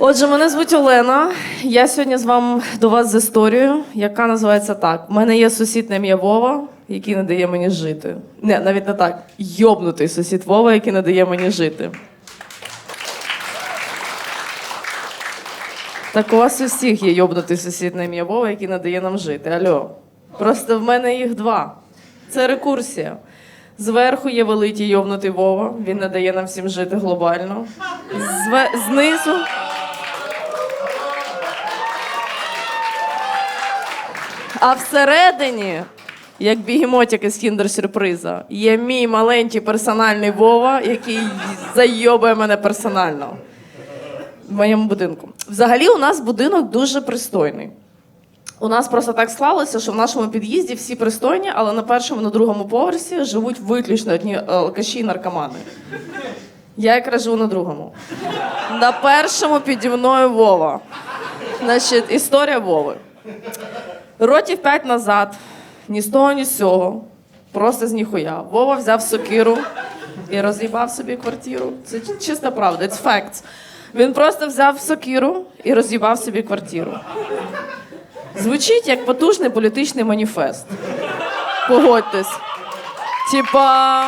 Отже, мене звуть Олена. Я сьогодні з вами до вас з історією, яка називається так: У мене є сусід на ім'я Вова, який не дає мені жити. Не, навіть не так. Йобнутий сусід Вова, який не дає мені жити. Так у вас у всіх є йобнутий сусід на ім'я Вова, який не дає нам жити. Альо. Просто в мене їх два. Це рекурсія. Зверху є великий йобнутий Вова, він не дає нам всім жити глобально. Зве... Знизу. А всередині, як бігемотик із кіндер-сюрприза, є мій маленький персональний Вова, який зайобує мене персонально в моєму будинку. Взагалі, у нас будинок дуже пристойний. У нас просто так склалося, що в нашому під'їзді всі пристойні, але на першому, на другому поверсі живуть виключно одні е, алкаші і наркомани. Я якраз живу на другому. На першому піді мною Вова. Значить, історія Вови. Років п'ять назад, ні з того, ні з цього, просто з ніхуя. Вова взяв сокиру і роз'їбав собі квартиру. Це чиста правда, it's facts. Він просто взяв сокиру і роз'їбав собі квартиру. Звучить як потужний політичний маніфест. Погодьтесь. Типа,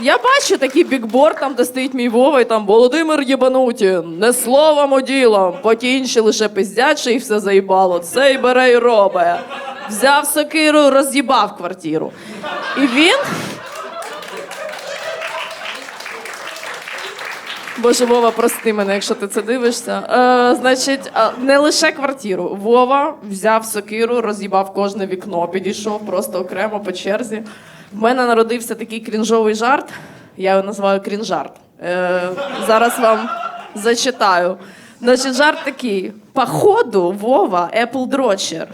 я бачу такий бікборд, там, де стоїть мій Вова, і там Володимир Єбануті, не словом, а ділом, поки інші лише що їх все заїбало. Цей бере і робить. Взяв сокиру, роз'їбав квартиру. І він. Боже, Вова, прости мене, якщо ти це дивишся. Е, значить, не лише квартиру. Вова взяв сокиру, роз'їбав кожне вікно, підійшов просто окремо по черзі. В мене народився такий крінжовий жарт. Я його називаю крінжарт. Е, зараз вам зачитаю. Значить, жарт такий: походу, Вова Apple дрочер.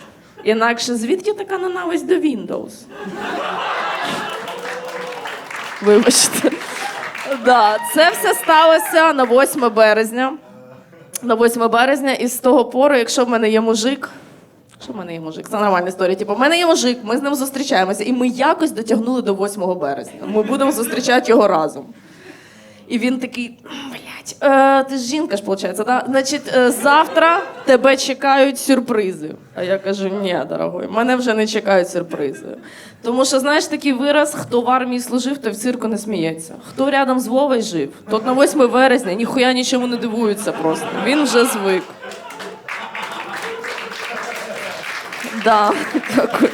Інакше звідки така ненависть до Windows? Вибачте. Да, це все сталося на 8 березня. На 8 березня, і з того пору, якщо в мене є мужик. Що в мене є мужик? Це нормальна історія. Типу, в мене є мужик, ми з ним зустрічаємося, і ми якось дотягнули до 8 березня. Ми будемо зустрічати його разом. І він такий: блядь, е, ти ж жінка ж, виходить, да? Значить, е, завтра тебе чекають сюрпризи. А я кажу: ні, дорогой, мене вже не чекають сюрпризи. Тому що, знаєш, такий вираз, хто в армії служив, той в цирку не сміється. Хто рядом з Вовою жив, тот на 8 вересня ніхуя нічому не дивується просто. Він вже звик. Да, дякую.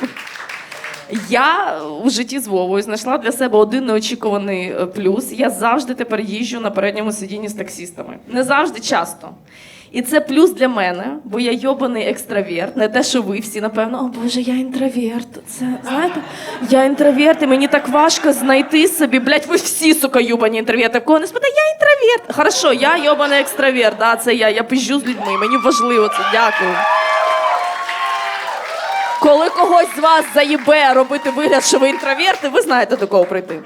Я у житті з Вовою знайшла для себе один неочікуваний е, плюс. Я завжди тепер їжджу на передньому сидінні з таксістами. Не завжди часто. І це плюс для мене, бо я йобаний екстраверт. Не те, що ви всі, напевно, о Боже, я інтроверт. Це знаєте, я інтроверт, і мені так важко знайти собі. Блять, ви всі, сука, йобані інтроверти. В кого не спитає, я інтроверт. Хорошо, я йобаний екстраверт. Да, це я. Я пизжу з людьми. Мені важливо це. Дякую. Коли когось з вас заїбе робити вигляд, що ви інтроверти, ви знаєте до кого прийти.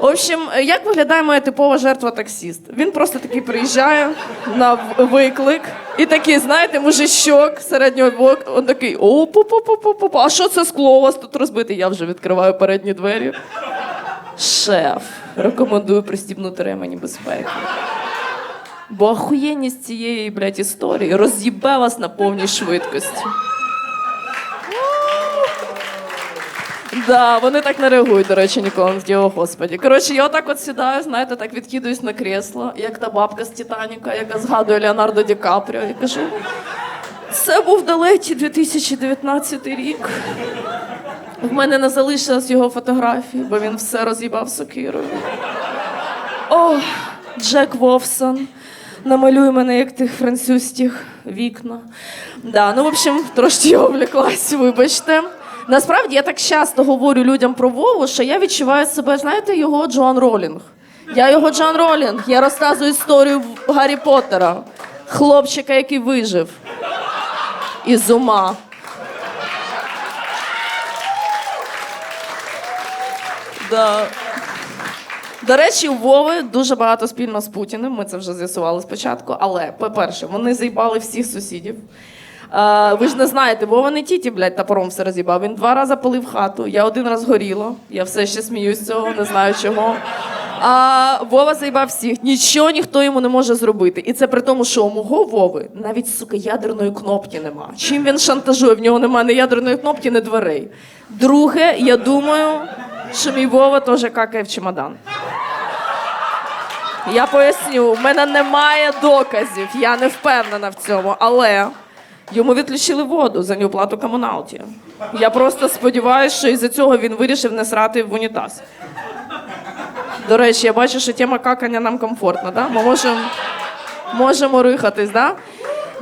В общем, як виглядає моя типова жертва таксіст? Він просто такий приїжджає на виклик і такий, знаєте, мужичок середнього боку, він такий о пу пу пу пу пу а що це скло у вас тут розбите? Я вже відкриваю передні двері. Шеф, рекомендую пристібнути ремені безпеки. Бо охуєнність цієї, блядь, історії роз'їбе вас на повній швидкості. Да, вони так не реагують, до речі, ніколи такі, господі. Коротше, я отак от сідаю, знаєте, так відкидуюсь на кресло, як та бабка з Титаніка, яка згадує Леонардо Ді Капріо, і кажу: це був далекий 2019 рік. В мене не залишилось його фотографії, бо він все роз'їбав сокирою. О, Джек Вовсон. Намалюй мене, як тих французьких вікна. Да, ну, в общем, трошки я увлеклась, вибачте. Насправді я так часто говорю людям про Вову, що я відчуваю себе, знаєте, його Джоан Ролінг. Я його Джоан Ролінг. Я розказую історію Гаррі Поттера, хлопчика, який вижив із ума. Да. До речі, у Вови дуже багато спільно з Путіним. Ми це вже з'ясували спочатку. Але, по-перше, вони заїбали всіх сусідів. Е, ви ж не знаєте, Вова не тіті, блядь, топором все роз'їбав. Він два рази палив хату. Я один раз горіла. Я все ще сміюсь з цього, не знаю чого. А Вова заїбав всіх, нічого ніхто йому не може зробити. І це при тому, що у мого Вови навіть сука ядерної кнопки нема. Чим він шантажує? В нього немає ні ядерної кнопки, ні дверей. Друге, я думаю, що мій Вова теж какає в чемодан. Я поясню, в мене немає доказів, я не впевнена в цьому, але йому відключили воду за неоплату комуналки. Я просто сподіваюся, що із-за цього він вирішив не срати в унітаз. До речі, я бачу, що тема какання нам комфортна, да? Ми можемо можемо рухатись, да?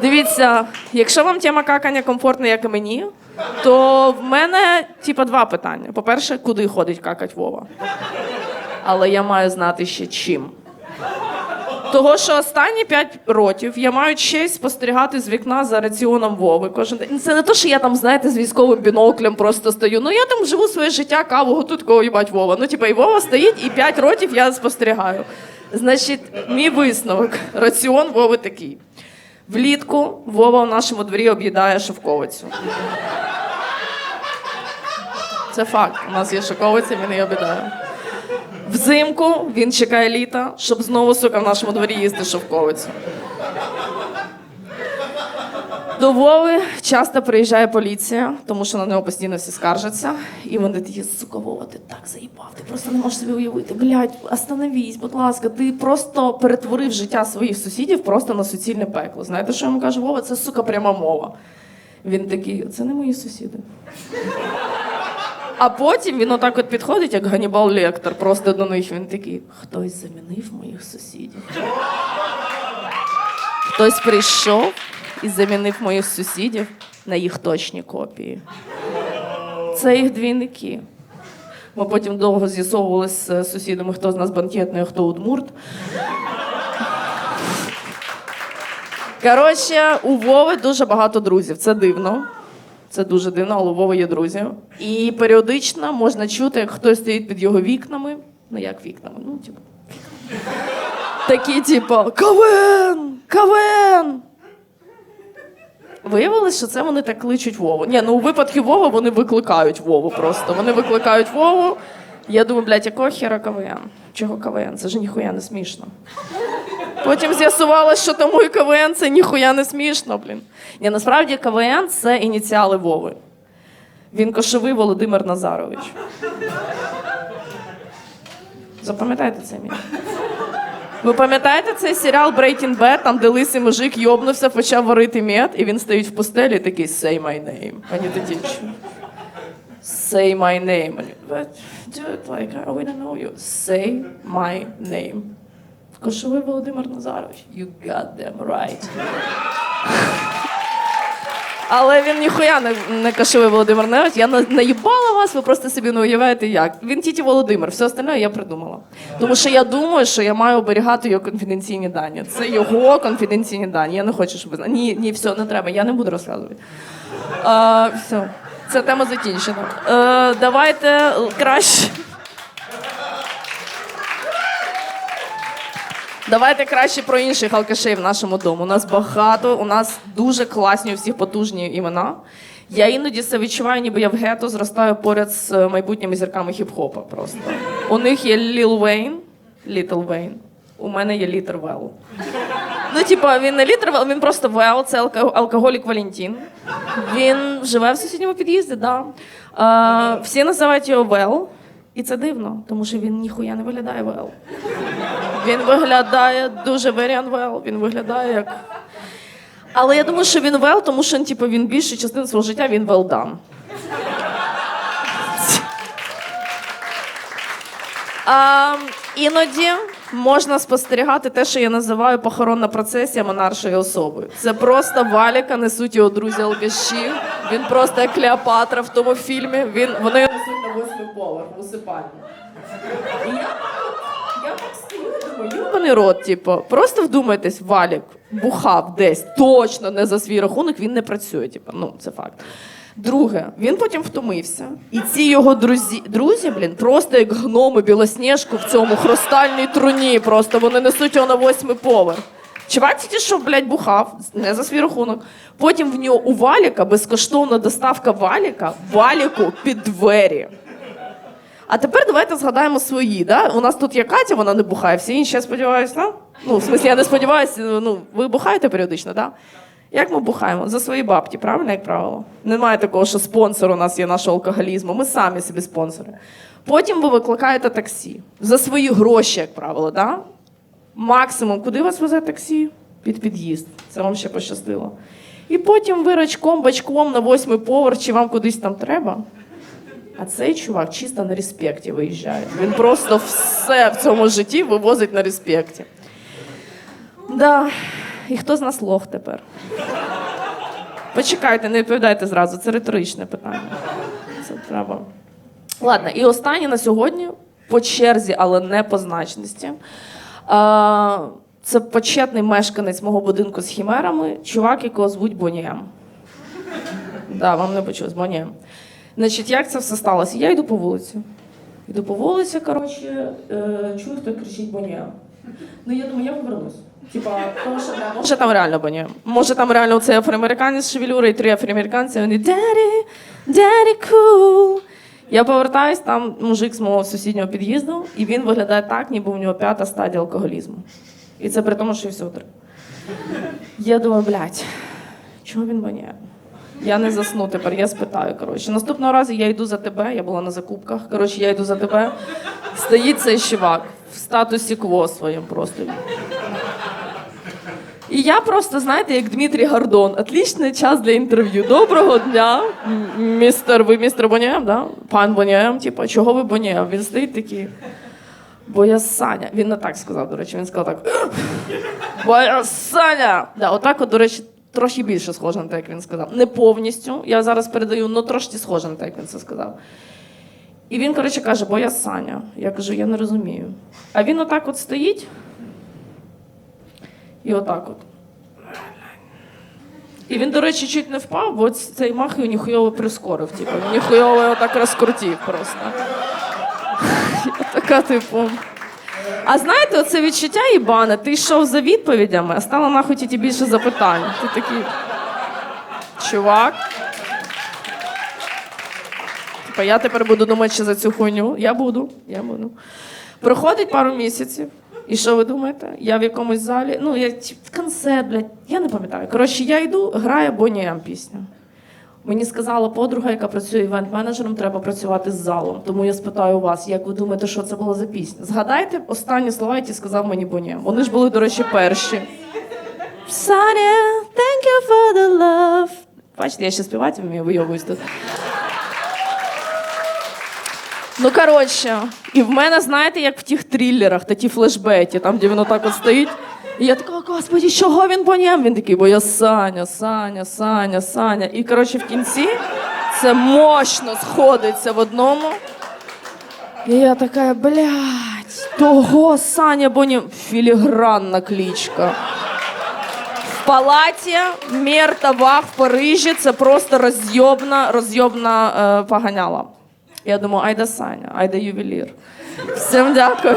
Дивіться, якщо вам тема какання комфортна, як і мені, то в мене типа два питання. По-перше, куди ходить какать Вова? Але я маю знати ще чим. Того, що останні 5 років я маю честь спостерігати з вікна за раціоном Вови кожен день. Це не то, що я там, знаєте, з військовим біноклем просто стою. Ну я там живу своє життя, каву готую такого їбать Вова. Ну, типа, і Вова стоїть, і 5 років я спостерігаю. Значить, мій висновок. Раціон Вови такий. Влітку Вова в нашому дворі об'їдає шовковицю. Це факт. У нас є шовковиця, він її об'їдає. Взимку він чекає літа, щоб знову, сука, в нашому дворі їсти шовковицю. До Вови часто приїжджає поліція, тому що на нього постійно всі скаржаться. І вони такі, сука, Вова, ти так заїбав, ти просто не можеш собі уявити. Блядь, остановись, будь ласка, ти просто перетворив життя своїх сусідів просто на суцільне пекло. Знаєте, що йому кажу? Вова, це сука пряма мова. Він такий, це не мої сусіди. А потім він отак от підходить, як Ганібал Лектор, просто до них він такий: хтось замінив моїх сусідів. Хтось прийшов і замінив моїх сусідів на їх точні копії. Це їх двійники. Ми потім довго з'ясовували з е, сусідами, хто з нас банкетний, а хто удмурт. Коротше, у Вови дуже багато друзів. Це дивно. Це дуже дивно, але у Вови є друзі. І періодично можна чути, як хтось стоїть під його вікнами. Ну, як вікнами? Ну, типу. Такі, типу, КВН! КВН! Виявилось, що це вони так кличуть Вову. Ні, ну у випадку Вова вони викликають Вову просто. Вони викликають Вову. Я думаю, блядь, якого хера КВН? Чого КВН? Це ж ніхуя не смішно. Потім з'ясувалося, що тому і КВН це ніхуя не смішно, блін. Ні, насправді КВН це ініціали Вови. Він кошовий Володимир Назарович. Запам'ятайте це ім'я. Ви пам'ятаєте цей серіал Breaking Bad, там де лисий мужик йобнувся, почав варити мед, і він стоїть в пустелі і такий Say my name. Такі «Чо?» Say my name. But, dude, like, we don't know you. Say my name. Кошовий Володимир Назарович. You them right. Але він ніхуя не, не кашовий Володимир Назарович. Я наїбала вас, ви просто собі не уявляєте як. Він тіті Володимир, все остальне я придумала. Тому що я думаю, що я маю оберігати його конфіденційні дані. Це його конфіденційні дані. Я не хочу, щоб ви. Ні, ні, все, не треба, я не буду розказувати. А, все, ця тема закінчена. Е, давайте краще. Давайте краще про інших алкашей в нашому дому. У нас багато, у нас дуже класні у всіх потужні імена. Я іноді це відчуваю, ніби я в гетто зростаю поряд з е, майбутніми зірками хіп-хопа. Просто у них є Ліл Вейн, Літл Вейн. У мене є Літер Вел. Ну, типа, він не літер Вел, він просто Вел, це алко- алкоголік Валентін. Він живе в сусідньому під'їзді, да. Е, всі називають його Вел. І це дивно, тому що він ніхуя не виглядає Вел. Він виглядає дуже very unwell, Він виглядає як. Але я думаю, що він well, тому що типу, він більшу частину свого життя він. А, іноді можна спостерігати те, що я називаю похоронна процесія монаршої особи. Це просто валіка несуть його друзі алкаші. Він просто як Клеопатра в тому фільмі. Він, вони його несуть на восьмий поверх в. Я рот, типу, просто вдумайтесь, Валік бухав десь, точно не за свій рахунок, він не працює. Типу, ну, це факт. Друге, він потім втомився. І ці його друзі, друзі, блін, просто як гноми білосніжку в цьому хрустальній труні. Просто вони несуть його на восьмий поверх. Чувак тільки що, блядь, бухав, не за свій рахунок. Потім в нього у Валіка безкоштовна доставка Валіка Валіку під двері. А тепер давайте згадаємо свої. Да? У нас тут є Катя, вона не бухає, всі інші, я сподіваюся, да? Ну, в смислі, я не сподіваюся, ну, ви бухаєте періодично, так? Да? Як ми бухаємо? За свої бабки, правильно, як правило? Немає такого, що спонсор у нас є нашого алкоголізму. Ми самі собі спонсори. Потім ви викликаєте таксі. За свої гроші, як правило, да? Максимум, куди вас везе таксі? Під під'їзд. Це вам ще пощастило. І потім ви рачком, бачком на восьмий поверх, чи вам кудись там треба. А цей чувак чисто на респекті виїжджає. Він просто все в цьому житті вивозить на респекті. Да. І хто з нас лох тепер? Почекайте, не відповідайте зразу, це риторичне питання. Це треба. Ладно, і останнє на сьогодні по черзі, але не по значності. А, це почетний мешканець мого будинку з хімерами, чувак, якого звуть Бонієм. Да, вам не почулось, Бонієм. Значить, як це все сталося? Я йду по вулиці. Йду по вулиці, коротше, е, чую, хто кричить Бонієм. Ну, я думаю, я повернусь. Типа, тому що може там реально Бонієм. Може там реально цей афроамериканець з шевелюри і три афроамериканці, вони Daddy, Daddy cool. Я повертаюсь, там мужик з мого сусіднього під'їзду, і він виглядає так, ніби у нього п'ята стадія алкоголізму. І це при тому, що все утре. Я думаю, блядь, чого він боняє? Я не засну тепер, я спитаю. Коротше. Наступного разу я йду за тебе, я була на закупках. Коротше, я йду за тебе. Стоїть цей чувак в статусі кво своєму просто. І я просто, знаєте, як Дмитрій Гордон, отличний час для інтерв'ю. Доброго дня, містер, ви містер Бонієм, да? Пан Бонієм, типу, чого ви Бонієм? Він стоїть такий. Бо я Саня. Він не так сказав, до речі, він сказав так. Бо я Саня. Да, отак, от, до речі, трохи більше схоже на те, як він сказав. Не повністю. Я зараз передаю, але трошки схоже на те, як він це сказав. І він, коротше, каже, бо я Саня. Я кажу, я не розумію. А він отак от стоїть. І отак от. І він, до речі, чуть не впав, бо цей мах його ніхуйово прискорив. Типу, ніхуйово його так розкрутив просто. Я така, типу. А знаєте, оце відчуття їбане, ти йшов за відповідями, а стало нахуй тільки більше запитань. Ти такий. Чувак. Типа, я тепер буду думати ще за цю хуйню. Я буду, я буду. Проходить пару місяців. І що ви думаєте? Я в якомусь залі, ну, я концерт, блядь, я не пам'ятаю. Коротше, я йду, грає Bonnie M пісня. Мені сказала подруга, яка працює івент-менеджером, треба працювати з залом. Тому я спитаю вас, як ви думаєте, що це було за пісня? Згадайте останні слова, які сказав мені M. Вони ж були, до речі, перші. Саня, thank you for the love. Бачите, я ще співати вмію, вийовуюсь тут. Ну, коротше, і в мене, знаєте, як в тих трилерах, та ті флешбеки, там, де він отак от стоїть. І я така, господі, чого він по ньому? Він такий, бо я Саня, Саня, Саня, Саня. І коротше, в кінці це мощно сходиться в одному. І я така, блядь, того Саня Боні. Філігранна клічка. В палаті мер Табак в Парижі це просто розйобна, розйобна е, поганяла. Я думаю, айда Саня, айда ювелір. Всім дякую.